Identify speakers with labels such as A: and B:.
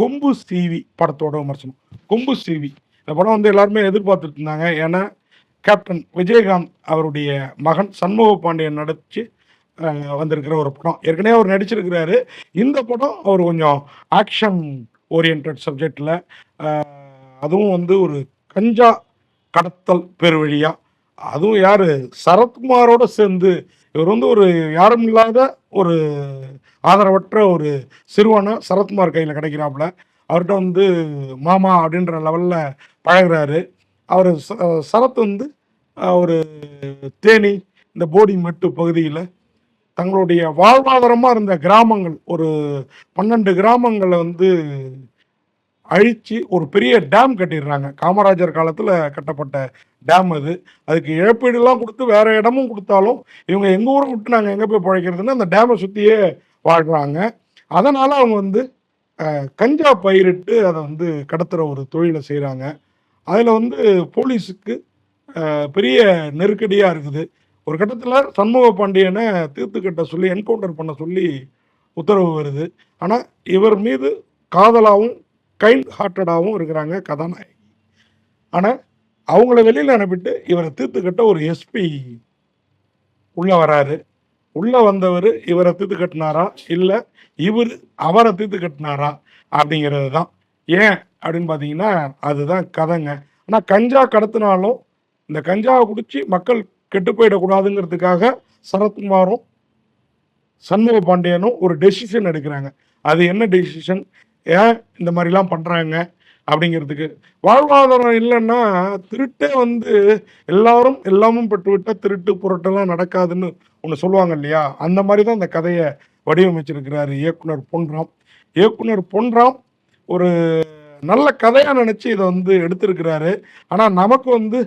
A: கொம்பு சீவி படத்தோட விமர்சனம். கொம்பு சீவி. இந்த படம் வந்து எல்லாருமே எதிர்பார்த்துட்டு இருந்தாங்க. ஏன்னா கேப்டன் விஜயகாந்த் அவருடைய மகன் சண்முக பாண்டியன் நடிச்சு வந்திருக்கிற ஒரு படம். ஏற்கனவே அவர் நடிச்சிருக்கிறாரு. இந்த படம் அவர் கொஞ்சம் ஆக்ஷன் ஓரியன்ட் சப்ஜெக்டில் அதுவும் வந்து ஒரு கஞ்சா கடத்தல் பெருவழியாக அதுவும் யார்? சரத்குமாரோட சேர்ந்து இவர் வந்து ஒரு யாரும் இல்லாத ஒரு ஆதரவற்ற ஒரு சிறுவனை சரத்குமார் கையில் கிடைக்கிறாப்புல. அவர்கிட்ட வந்து மாமா அப்படின்ற லெவலில் பழகுறாரு. அவர் சரத் வந்து ஒரு தேனி இந்த போடி மெட்டு பகுதியில் தங்களுடைய வாழ்வாதாரமாக இருந்த கிராமங்கள் ஒரு பன்னெண்டு கிராமங்களை வந்து அழித்து ஒரு பெரிய டேம் கட்டிடுறாங்க. காமராஜர் காலத்தில் கட்டப்பட்ட டேம் அது. அதுக்கு இழப்பீடுலாம் கொடுத்து வேற இடமும் கொடுத்தாலும் இவங்க எங்கள் ஊரை விட்டு நாங்கள் எங்கே போய் பிழைக்கிறதுன்னு அந்த டேமை சுற்றியே வாழ்கிறாங்க அதனால் அவங்க வந்து கஞ்சா பயிரிட்டு அதை வந்து கடத்துகிற ஒரு தொழிலை செய்கிறாங்க அதில் வந்து போலீஸுக்கு பெரிய நெருக்கடியாக இருக்குது. ஒரு கட்டத்தில் சண்முக பாண்டியனை தீர்த்துக்கிட்ட சொல்லி என்கவுண்டர் பண்ண சொல்லி உத்தரவு வருது. ஆனால் இவர் மீது காதலாகவும் கைண்ட் ஹார்ட்டடாகவும் இருக்கிறாங்க கதாநாயகி. ஆனால் அவங்கள வெளியில் அனுப்பிட்டு இவரை தீர்த்துக்கிட்ட கட்ட ஒரு எஸ்பி உள்ளே வராரு. உள்ளே வந்தவர் இவரை தீர்த்து கட்டினாரா இல்லை இவர் அவரை தீர்த்து கட்டினாரா அப்படிங்கிறது தான் ஏன் அப்படின்னு பார்த்தீங்கன்னா அதுதான் கதைங்க. ஆனால் கஞ்சா கடத்தினாலும் இந்த கஞ்சாவை குடித்து மக்கள் கெட்டு போயிடக்கூடாதுங்கிறதுக்காக சரத்குமாரும் சண்முக பாண்டியனும் ஒரு டெசிஷன் எடுக்கிறாங்க. அது என்ன டெசிஷன் ஏன் இந்த மாதிரிலாம் பண்ணுறாங்க அப்படிங்கிறதுக்கு? வாழ்வாதாரம் இல்லைன்னா திருட்டே வந்து எல்லாரும் எல்லாமும் பெற்றுவிட்டால் திருட்டு புரட்டெல்லாம் நடக்காதுன்னு ஒன்று சொல்லுவாங்க இல்லையா? அந்த மாதிரி தான் அந்த கதையை வடிவமைச்சிருக்கிறாரு இயக்குனர் பொன்ராம். இயக்குனர் பொன்ராம் ஒரு நல்ல கதையாக நினச்சி இதை வந்து எடுத்திருக்கிறாரு. ஆனால் நமக்கு வந்து